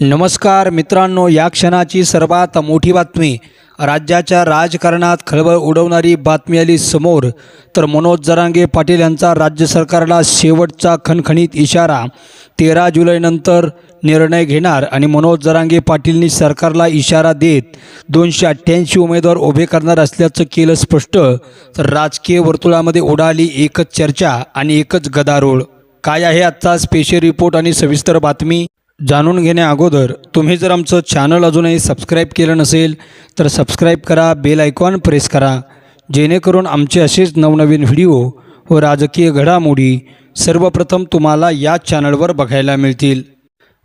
नमस्कार मित्रांनो या क्षणाची सर्वात मोठी बातमी. राज्याच्या राजकारणात खळबळ उडवणारी बातमी आली समोर. तर मनोज जरांगे पाटील यांचा राज्य सरकारला शेवटचा खणखणीत इशारा. तेरा जुलैनंतर निर्णय घेणार आणि मनोज जरांगे पाटीलनी सरकारला इशारा देत दोनशे अठ्ठ्याऐंशी उमेदवार उभे करणार असल्याचं केलं स्पष्ट. तर राजकीय वर्तुळामध्ये उडाली एकच चर्चा आणि एकच गदारोळ. काय आहे आजचा स्पेशल रिपोर्ट आणि सविस्तर बातमी? जाणून घेण्याअगोदर तुम्ही जर आमचं चॅनल अजूनही सबस्क्राईब केलं नसेल तर सबस्क्राईब करा बेल आयकॉन प्रेस करा जेणेकरून आमचे असेच नवनवीन व्हिडिओ व राजकीय घडामोडी सर्वप्रथम तुम्हाला या चॅनलवर बघायला मिळतील.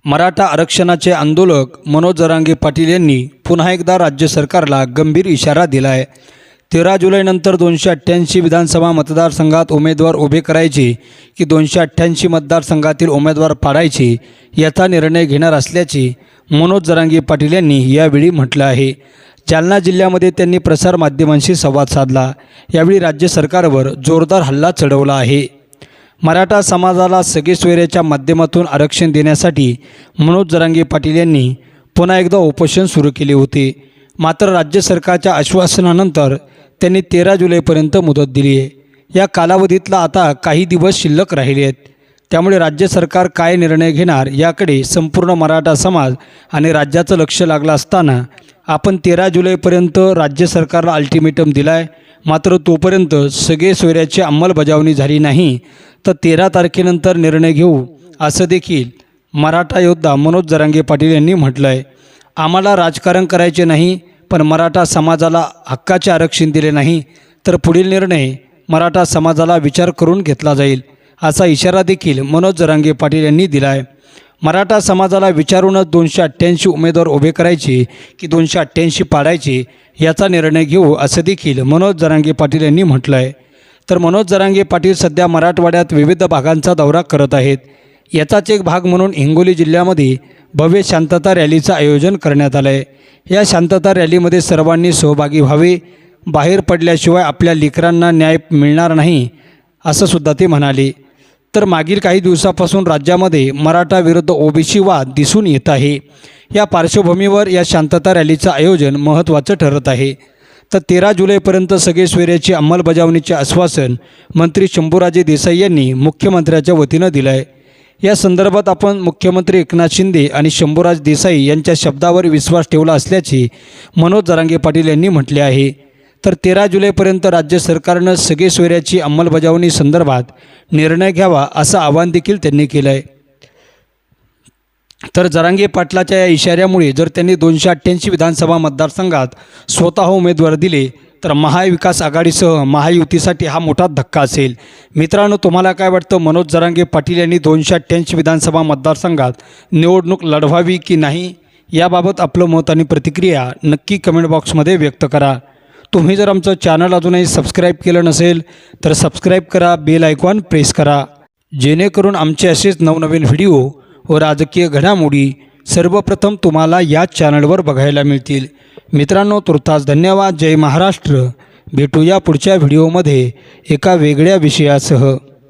मराठा आरक्षणाचे आंदोलक मनोज जरांगे पाटील यांनी पुन्हा एकदा राज्य सरकारला गंभीर इशारा दिला आहे तेरा जुलैनंतर दोनशे अठ्ठ्याऐंशी विधानसभा मतदारसंघात उमेदवार उभे करायचे की दोनशे अठ्ठ्याऐंशी मतदारसंघातील उमेदवार पाडायचे याचा निर्णय घेणार असल्याचे मनोज जरांगी पाटील यांनी यावेळी म्हटलं आहे. जालना जिल्ह्यामध्ये त्यांनी प्रसारमाध्यमांशी संवाद साधला. यावेळी राज्य सरकारवर जोरदार हल्ला चढवला आहे. मराठा समाजाला सगळे सोयऱ्याच्या माध्यमातून आरक्षण देण्यासाठी मनोज जरांगे पाटील यांनी पुन्हा एकदा उपोषण सुरू केले होते. मात्र राज्य सरकारच्या आश्वासनानंतर त्यांनी तेरा जुलैपर्यंत मुदत दिली आहे. या कालावधीतला आता काही दिवस शिल्लक राहिले आहेत. त्यामुळे राज्य सरकार काय निर्णय घेणार याकडे संपूर्ण मराठा समाज आणि राज्याचं लक्ष लागलं असताना आपण तेरा जुलैपर्यंत राज्य सरकारला अल्टिमेटम दिला आहे मात्र तोपर्यंत सगळे सोयऱ्याची अंमलबजावणी झाली नाही. तर तेरा तारखेनंतर निर्णय घेऊ असं देखील मराठा योद्धा मनोज जरांगे पाटील यांनी म्हटलं आहे आम्हाला राजकारण करायचे नाही पण मराठा समाजाला हक्काचे आरक्षण दिले नाही तर पुढील निर्णय मराठा समाजाला विचार करून घेतला जाईल असा इशारा देखील मनोज जरांगे पाटील यांनी दिला आहे मराठा समाजाला विचारूनच दोनशे अठ्ठ्याऐंशी उमेदवार उभे करायचे की दोनशे अठ्ठ्याऐंशी पाडायचे याचा निर्णय घेऊ असं देखील मनोज जरांगे पाटील यांनी म्हटलं आहे तर मनोज जरांगे पाटील सध्या मराठवाड्यात विविध भागांचा दौरा करत आहेत. याचाच एक भाग म्हणून हिंगोली जिल्ह्यामध्ये भव्य शांतता रॅलीचं आयोजन करण्यात आलं आहे या शांतता रॅलीमध्ये सर्वांनी सहभागी व्हावे बाहेर पडल्याशिवाय आपल्या लेकरांना न्याय मिळणार नाही असं सुद्धा ते म्हणाले. तर मागील काही दिवसापासून राज्यामध्ये मराठा विरुद्ध ओबीसी वाद दिसून येत आहे. या पार्श्वभूमीवर या शांतता रॅलीचं आयोजन महत्त्वाचं ठरत आहे. तर तेरा जुलैपर्यंत सगळे सोयऱ्याची अंमलबजावणीचे आश्वासन मंत्री शंभूराजे देसाई यांनी मुख्यमंत्र्याच्या वतीनं दिलं आहे या संदर्भात आपण मुख्यमंत्री एकनाथ शिंदे आणि शंभूराज देसाई यांच्या शब्दावर विश्वास ठेवला असल्याचे मनोज जरांगे पाटील यांनी म्हटले आहे. तर तेरा जुलैपर्यंत राज्य सरकारनं सगळे सोयऱ्याची अंमलबजावणी संदर्भात निर्णय घ्यावा असं आवाहन देखील त्यांनी केलं आहे तर जरांगे पाटलाच्या या इशाऱ्यामुळे जर त्यांनी दोनशे अठ्ठ्याऐंशी विधानसभा मतदारसंघात स्वतः उमेदवार दिले तर महाविकास आघाडीसह महायुतीसाठी हा मोठा धक्का असेल. मित्रांनो तुम्हाला काय वाटतं? मनोज जरांगे पाटील यांनी दोनशे अठ्ठ्याऐंशी विधानसभा मतदारसंघात निवडणूक लढवावी की नाही? याबाबत आपलं मत आणि प्रतिक्रिया नक्की कमेंट बॉक्समध्ये व्यक्त करा. तुम्ही जर आमचं चॅनल अजूनही सबस्क्राईब केलं नसेल तर सबस्क्राईब करा बेल आयकॉन प्रेस करा. जेणेकरून आमचे असेच नवनवीन व्हिडिओ व राजकीय घडामोडी सर्वप्रथम तुम्हाला या चॅनलवर बघायला मिळतील. मित्रांनो तुर्तास धन्यवाद. जय महाराष्ट्र. भेटूया पुढच्या व्हिडिओमध्ये एका वेगळ्या विषयासह.